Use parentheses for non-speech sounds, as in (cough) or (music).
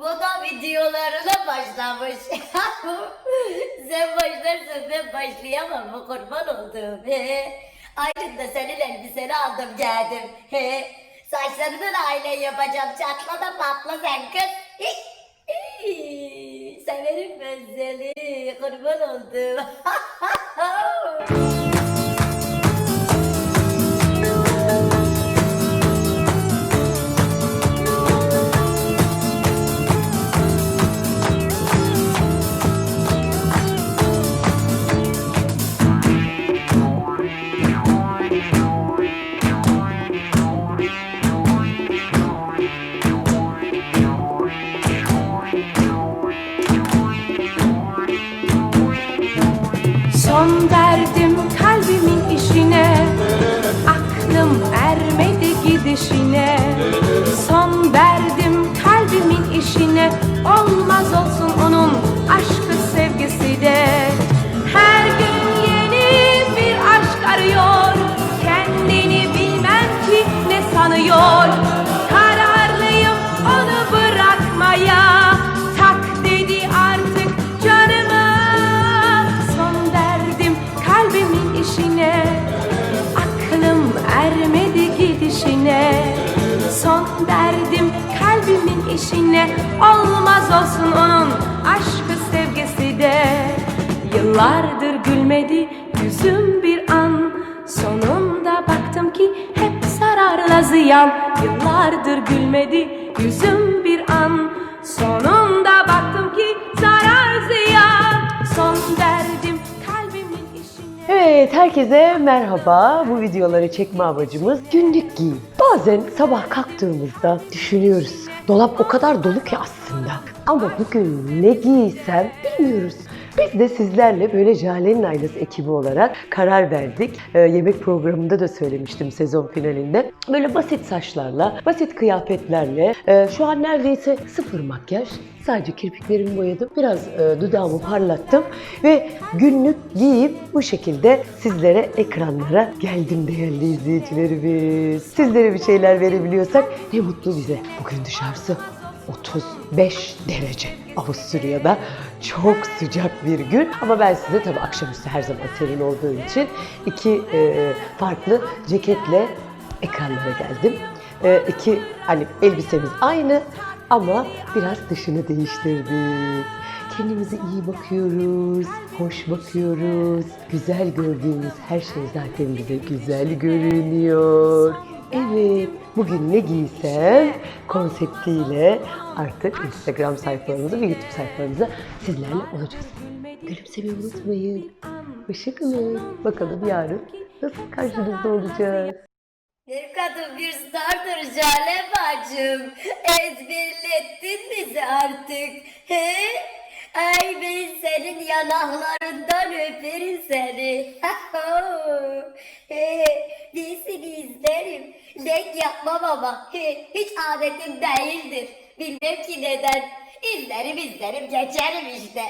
O da videolarına başlamış. (laughs) Sen başlarsın ben başlayamam bu kurban olduğum. He. Ayrıca da senin elbiseni aldım geldim. He. Saçlarını da aile yapacağım. Çatla da patla sen kız. Severim ben seni. Kurban oldum. (laughs) Son verdim kalbimin işine. Aklım ermedi gidişine. Son verdim Son verdim kalbimin işine Olmaz olsun onun aşkı sevgisi de. Yıllardır gülmedi yüzüm bir an. Sonunda baktım ki hep zararla ziyan. Yıllardır gülmedi yüzüm bir an. Sonunda baktım ki zarar ziyan. Son verdim kalbimin işine Evet, herkese merhaba. Bu videoları çekme amacımız günlük giyim. Bazen sabah kalktığımızda düşünüyoruz. Dolap o kadar dolu ki aslında. Ama bugün ne giysem bilmiyoruz. Biz de sizlerle böyle Jale'nin Ailesi ekibi olarak karar verdik. Ee, yemek programında da söylemiştim sezon finalinde. Böyle basit saçlarla, basit kıyafetlerle, e, şu an neredeyse sıfır makyaj. Sadece kirpiklerimi boyadım, biraz e, dudağımı parlattım ve günlük giyip bu şekilde sizlere ekranlara geldim değerli izleyicilerimiz. Sizlere bir şeyler verebiliyorsak ne mutlu bize. Bugün dışarısı 35 derece. Avusturya'da çok sıcak bir gün ama ben size tabii akşamüstü her zaman serin olduğu için iki e, farklı ceketle ekranlara geldim. E, iki hani elbisemiz aynı ama biraz dışını değiştirdik. Kendimize iyi bakıyoruz, hoş bakıyoruz. Güzel gördüğümüz her şey zaten bize güzel görünüyor. Evet, bugün ne giysem konseptiyle artık Instagram sayfalarımıza ve YouTube sayfalarımıza sizlerle olacağız. Gülümsemeyi unutmayın. Hoşçakalın. Bakalım yarın nasıl karşınızda olacağız. Bir kadın bir stardır Jale bacım. Ezberlettin bizi artık. He? Ay ben senin yanaklarından öperim seni. He, dizini izlerim. Denk yapmam ama hiç adetim değildir. Bilmem ki neden. İzlerim izlerim geçerim işte.